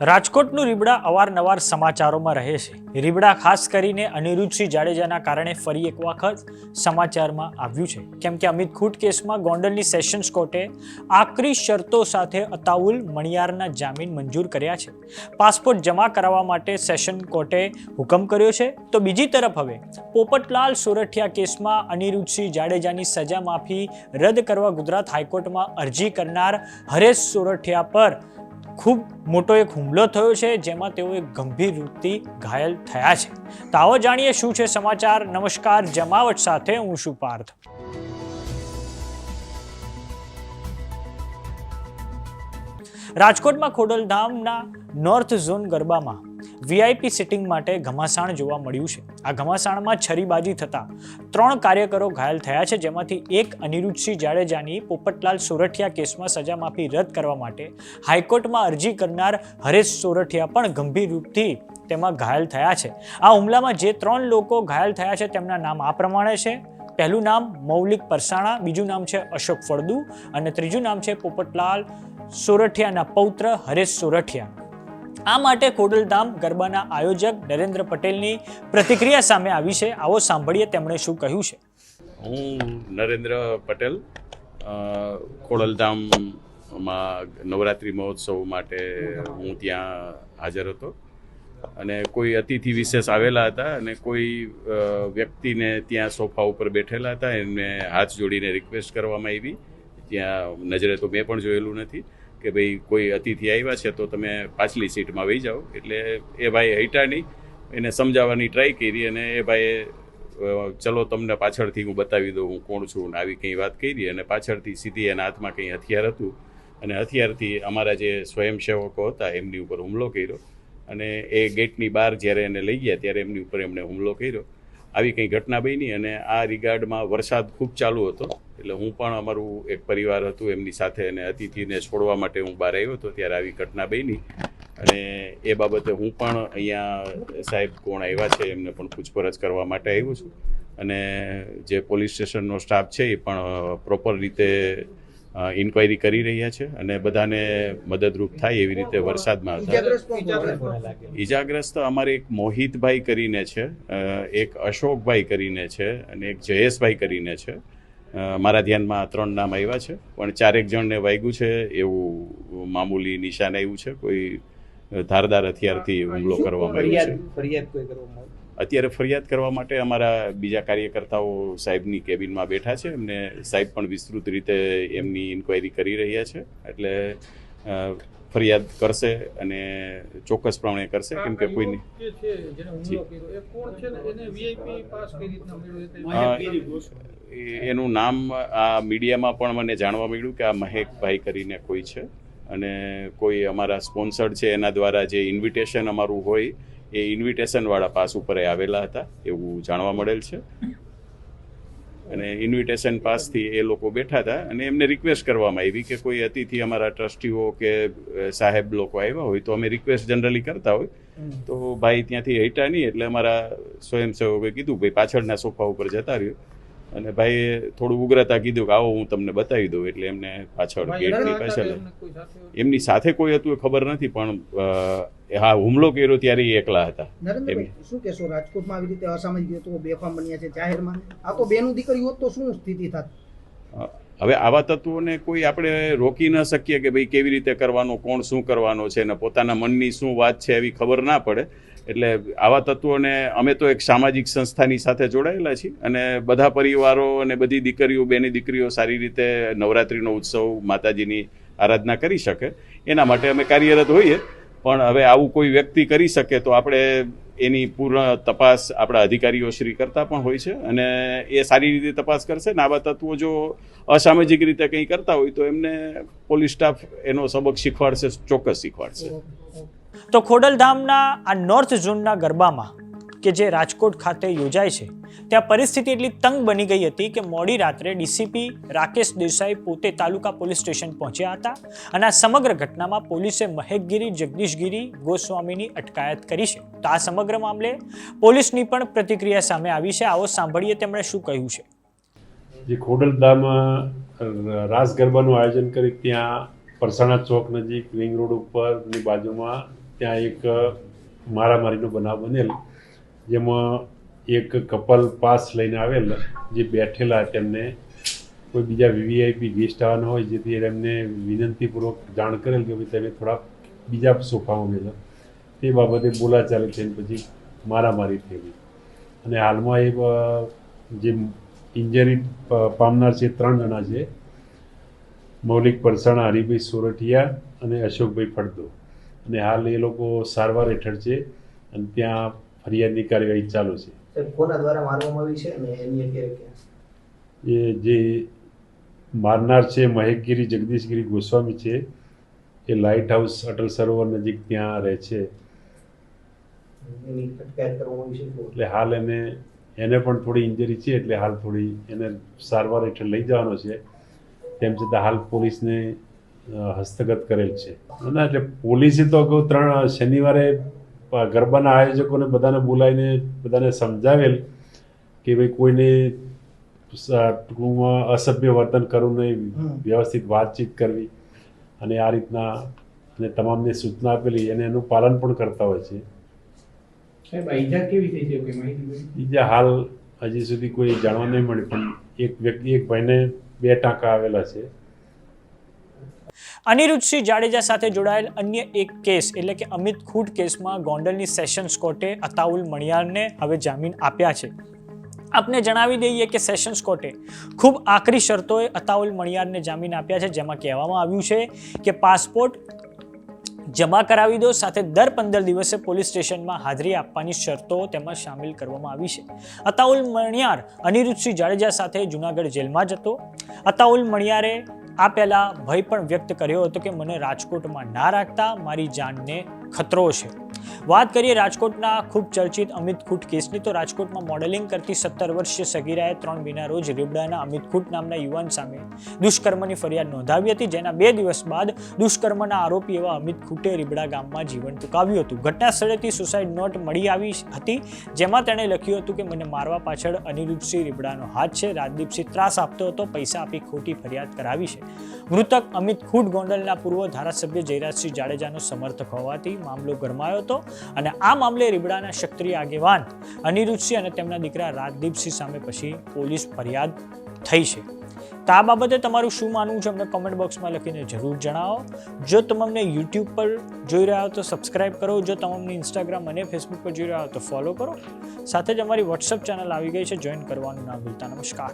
રાજકોટનું રીબડા અવારનવાર સમાચારોમાં રહે છે. રીબડા ખાસ કરીને અનિરુદ્ધસિંહ જાડેજાના કારણે ફરી એક વખત સમાચારમાં આવ્યું છે. કેમ કે અમિત ખૂટ કેસમાં ગોંડલની સેશન્સ કોર્ટે આકરી શરતો સાથે અતાઉલ મણિયારના જામીન મંજૂર કર્યા છે. પાસપોર્ટ જમા કરાવવા માટે સેશન કોર્ટે હુકમ કર્યો છે. તો બીજી તરફ હવે પોપટલાલ સોરઠિયા કેસમાં અનિરુદ્ધસિંહ જાડેજાની સજા માફી રદ કરવા ગુજરાત હાઈકોર્ટમાં અરજી કરનાર હરેશ સોરઠિયા પર ખૂબ મોટો એક હુમલો થયો છે, જેમાં તેઓ એક ગંભીર રૂપથી ઘાયલ થયા છે. તો આવો જાણીએ શું છે સમાચાર. નમસ્કાર, જમાવટ સાથે હું શું પાર્થ. રાજકોટમાં ખોડલધામના નોર્થ ઝોન ગરબામાં વીઆઈપી સિટિંગ માટે ઘમાસાણ જોવા મળ્યું છે. આ ઘમાસાણમાં છરીબાજી થતા ત્રણ કાર્યકરો ઘાયલ થયા છે, જેમાંથી એક અનિરુદ્ધસિંહ જાડેજાની પોપટલાલ સોરઠિયા કેસમાં સજા માફી રદ કરવા માટે હાઈકોર્ટમાં અરજી કરનાર હરેશ સોરઠિયા પણ ગંભીર રૂપથી તેમાં ઘાયલ થયા છે. આ હુમલામાં જે ત્રણ લોકો ઘાયલ થયા છે, તેમના નામ આ પ્રમાણે છે. પહેલું નામ મૌલિક પરસાણા, બીજું નામ છે અશોક ફળદુ અને ત્રીજું નામ છે પોપટલાલ સોરઠિયાના પૌત્ર હરેશ સોરઠિયા. આ માટે ખોડલધામ ગરબાના આયોજક નરેન્દ્ર પટેલની પ્રતિક્રિયા સામે આવી છે. આવો સાંભળીએ તેમણે શું કહ્યું છે. હું નરેન્દ્ર પટેલ ખોડલધામમાં નવરાત્રિ મહોત્સવ માટે હું ત્યાં હાજર હતો. અને કોઈ અતિથિ વિશેષ આવેલા હતા અને કોઈ વ્યક્તિને ત્યાં સોફા ઉપર બેઠેલા હતા. એમને હાથ જોડીને રિક્વેસ્ટ કરવામાં આવી. ત્યાં નજરે તો મેં પણ જોયેલું નથી. કે ભાઈ કોઈ અતિથિ આવ્યા છે તો તમે પાછલી સીટમાં વહી જાઓ. એટલે એ ભાઈ હટ્યા નહીં. એને સમજાવવાની ટ્રાય કરી અને એ ભાઈએ ચલો તમને પાછળથી હું બતાવી દઉં હું કોણ છું ને આવી કંઈ વાત કરી અને પાછળથી સીધી એના હાથમાં કંઈ હથિયાર હતું. અને હથિયારથી અમારા જે સ્વયંસેવકો હતા એમની ઉપર હુમલો કર્યો. અને એ ગેટની બહાર જ્યારે એને લઈ ગયા ત્યારે એમની ઉપર એમણે હુમલો કર્યો. આવી કંઈ ઘટના બની અને આ રિગાર્ડમાં વરસાદ ખૂબ ચાલુ હતો. એટલે હું પણ અમારું એક પરિવાર હતું, એમની સાથે અને અતિથિને છોડવા માટે હું બહાર આવ્યો હતો, ત્યારે આવી ઘટના બની. અને એ બાબતે હું પણ અહીંયા સાહેબ કોણ આવ્યા છે, એમને પણ પૂછપરછ કરવા માટે આવ્યો છું. અને જે પોલીસ સ્ટેશનનો સ્ટાફ છે, એ પણ પ્રોપર રીતે ઇન્ક્વાયરી કરી રહ્યા છે અને બધાને મદદરૂપ થાય એવી રીતે વરસાદમાં હતા? ઈજાગ્રસ્ત અમારે એક મોહિતભાઈ કરીને છે એક અશોકભાઈ કરીને છે અને એક જયેશભાઈ કરીને છે મારા ધ્યાનમાં આ ત્રણ નામ આવ્યા છે પણ ચારેક જણને વાગ્યું છે એવું મામૂલી નિશાન આવ્યું છે કોઈ ધારદાર હથિયારથી હુમલો કરવામાં આવ્યો છે ફરિયાદ કોઈ કરવામાં? અત્યારે ફરિયાદ કરવા માટે અમારા બીજા કાર્યકર્તાઓ સાહેબની કેબિનમાં બેઠા છે. એમને સાહેબ પણ વિસ્તૃત રીતે એમની ઇન્ક્વાયરી કરી રહ્યા છે. એટલે ફરિયાદ કરશે અને ચોક્કસ પ્રમાણે કરશે કેમ કે કોઈ એનું નામ આ મીડિયામાં પણ મને જાણવા મળ્યું કે આ મહેકભાઈ કરીને કોઈ છે. અને કોઈ અમારા સ્પોન્સર્ડ છે, એના દ્વારા જે ઇન્વિટેશન અમારું હોય, એ ઇન્વિટેશનવાળા પાસ ઉપર આવેલા હતા, એવું જાણવા મળેલ છે. અને ઇન્વિટેશન પાસથી એ લોકો બેઠા હતા અને એમને રિક્વેસ્ટ કરવામાં આવી કે કોઈ અતિથિ અમારા ટ્રસ્ટીઓ કે સાહેબ લોકો આવ્યા હોય તો અમે રિક્વેસ્ટ જનરલી કરતા હોય. તો ભાઈ ત્યાંથી હટ્યા નહીં, એટલે અમારા સ્વયંસેવકોએ કીધું, ભાઈ પાછળના સોફા ઉપર જતા રહ્યો. અને ભાઈએ થોડું ઉગ્રતા કીધું કે આવો હું તમને બતાવી દઉં એટલે એમને પાછળ ગેટની પાછળ એમને સાથે એમની સાથે કોઈ હતું એ ખબર નથી પણ હા હુમલો કર્યો ત્યારે એ એકલા હતા. શું કહેશો? રાજકોટમાં આવી રીતે અસામાજિક તત્વો બેફામ બન્યા છે જાહેરમાં. આ તો બેનું દીકરી હોત તો શું સ્થિતિ થાત? હવે આવા તત્વોને કોઈ આપણે રોકી ન શકીએ કે ભાઈ કેવી રીતે કરવાનો કોણ શું કરવાનો છે ને પોતાના મનની શું વાત છે એવી ખબર ના પડે. એટલે આવા તત્વોને અમે તો એક સામાજિક સંસ્થાની સાથે જોડાયેલા છીએ અને બધા પરિવારો અને બધી દીકરીઓ, બેની દીકરીઓ સારી રીતે નવરાત્રિનો ઉત્સવ માતાજીની આરાધના કરી શકે. એના માટે અમે કાર્યરત હોઈએ. પણ હવે આવું કોઈ વ્યક્તિ કરી શકે તો આપણે એની પૂર્ણ તપાસ આપણા અધિકારીઓ શ્રી કરતા પણ હોય છે અને એ સારી રીતે તપાસ કરશે. ને આવા તત્વો જો અસામાજિક રીતે કંઈ કરતા હોય તો એમને પોલીસ સ્ટાફ એનો સબક શીખવાડશે, ચોક્કસ શીખવાડશે. તો ખોડલધામના આ નોર્થ ઝોનના ગરબામાં કે જે રાજકોટ ખાતે યોજાય છે, ત્યાં પરિસ્થિતિ એટલી તંગ બની ગઈ હતી કે મોડી રાત્રે ડીસીપી રાકેશ દેસાઈ પોતે તાલુકા પોલીસ સ્ટેશન પહોંચ્યા હતા અને આ સમગ્ર ઘટનામાં પોલીસે મહેકગીરી, જગદીશગીરી, ગોસ્વામીની અટકાયત કરી છે. તો આ સમગ્ર મામલે પોલીસની પણ પ્રતિક્રિયા સામે આવી છે. આવો સાંભળીએ તેમણે શું કહ્યું છે. જે ખોડલધામમાં રાસ ગરબાનું આયોજન કરી ત્યાં પરસાણા ચોક નજીક રિંગ રોડ ઉપરની બાજુમાં ત્યાં એક મારામારીનો બનાવ બનેલ, જેમાં એક કપલ પાસ લઈને આવેલ, જે બેઠેલા તેમને કોઈ બીજા વીવીઆઈપી ગેસ્ટ આવવાના હોય, જેથી એમને વિનંતીપૂર્વક જાણ કરેલ કે ભાઈ તમે થોડા બીજા સોફામાં બેસો તે બાબતે બોલાચાલી થઈને પછી મારામારી ગઈ. અને હાલમાં એ જે ઇન્જરી પામનાર છે ત્રણ જણા છે, મૌલિક પરસાણા, હરિભાઈ સોરઠિયા અને અશોકભાઈ ફળદો. અને હાલ એ લોકો સારવાર હેઠળ છે અને ત્યાં ફરિયાદની કાર્યવાહી ચાલુ છે. કોના દ્વારા મારવામાં આવી છે અને એની અત્યારે એ જે મારનાર છે મહેકગીરી જગદીશગીરી ગોસ્વામી છે એ લાઇટ હાઉસ અટલ સરોવર નજીક ત્યાં રહે છે? એટલે હાલ એને એને પણ થોડી ઇન્જરી છે એટલે હાલ થોડી એને સારવાર હેઠળ લઈ જવાનો છે. તેમ છતાં હાલ પોલીસને હસ્તગત કરેલ છે. ના એટલે પોલીસે તો અગાઉ ત્રણ શનિવારે ગરબાના આયોજકોને બધાને બોલાવીને બધાને સમજાવેલ કે ભાઈ કોઈને ટૂંકમાં અસભ્ય વર્તન કરવું નહીં વ્યવસ્થિત વાતચીત કરવી અને આ રીતના અને તમામને સૂચના આપેલી અને એનું પાલન પણ કરતા હોય છે. ઈજા હાલ હજી સુધી કોઈ જાણવા નહીં મળી પણ એક વ્યક્તિ એક ભાઈને બે ટાંકા આવેલા છે. અનિરુદ્ધસિંહ જાડેજા સાથે જોડાયેલ અન્ય એક કેસ, એટલે કે અમિત ખૂટ કેસમાં ગોંડલની સેશન્સ કોર્ટે અતાઉલ મણિયારને હવે જામીન આપ્યા છે. આપને જણાવી દઈએ કે સેશન્સ કોર્ટે ખૂબ આકરી શરતોએ અતાઉલ મણિયારને જામીન આપ્યા છે, જેમાં કહેવામાં આવ્યું છે કે પાસપોર્ટ જમા કરાવી દો, સાથે દર પંદર દિવસે પોલીસ સ્ટેશનમાં હાજરી આપવાની શરતો તેમાં સામેલ કરવામાં આવી છે. અતાઉલ મણિયાર અનિરુદ્ધસિંહ જાડેજા સાથે જુનાગઢ જેલમાં જ હતો. અતાઉલ મણિયારે આ પહેલાં ભય પણ વ્યક્ત કર્યો હતો કે મને રાજકોટમાં ના રાખતા મારી જાનને ખતરો છે. વાત કરીએ રાજકોટના ખૂબ ચર્ચિત અમિત કેસની, તો રાજકોટમાં મોડેલિંગ કરતી સત્તર વર્ષીય સગીરાએ ત્રણ મહિના રોજ રીબડાના અમિત નામના યુવાન સામે દુષ્કર્મની ફરિયાદ નોંધાવી હતી, જેના બે દિવસ બાદ દુષ્કર્મના આરોપી એવા અમિત ખૂટે રીબડા ગામમાં જીવન ટૂંકાવ્યું હતું. ઘટના સ્થળેથી સુસાઇડ નોટ મળી આવી હતી, જેમાં તેણે લખ્યું હતું કે, મને મારવા પાછળ અનિરુદ્ધસિંહ રીબડાનો હાથ છે, રાજદીપસિંહ ત્રાસ આપતો હતો, પૈસા આપી ખોટી ફરિયાદ કરાવી છે. મૃતક અમિત ખૂટ ગોંડલના પૂર્વ ધારાસભ્ય જયરાજસિંહ જાડેજાનો સમર્થક હોવાથી મામલો ગરમાયો હતો અને આ મામલે રીબડાના ક્ષત્રિય આગેવાન અનિરુદ્ધસિંહ અને તેમના દીકરા રાજદીપસિંહ સામે પછી પોલીસ ફરિયાદ થઈ છે. તો આ બાબતે તમારું શું માનવું છે? અમને કમેન્ટ બોક્સમાં લખીને જરૂર જણાવો. જો તમે અમને યુટ્યુબ પર જોઈ રહ્યા હો તો સબસ્ક્રાઇબ કરો. જો તમે અમને ઇન્સ્ટાગ્રામ અને ફેસબુક પર જોઈ રહ્યા હો તો ફોલો કરો. સાથે જ અમારી વોટ્સઅપ ચેનલ આવી ગઈ છે. જોઈન કરવાનું ના ભૂલતા. નમસ્કાર.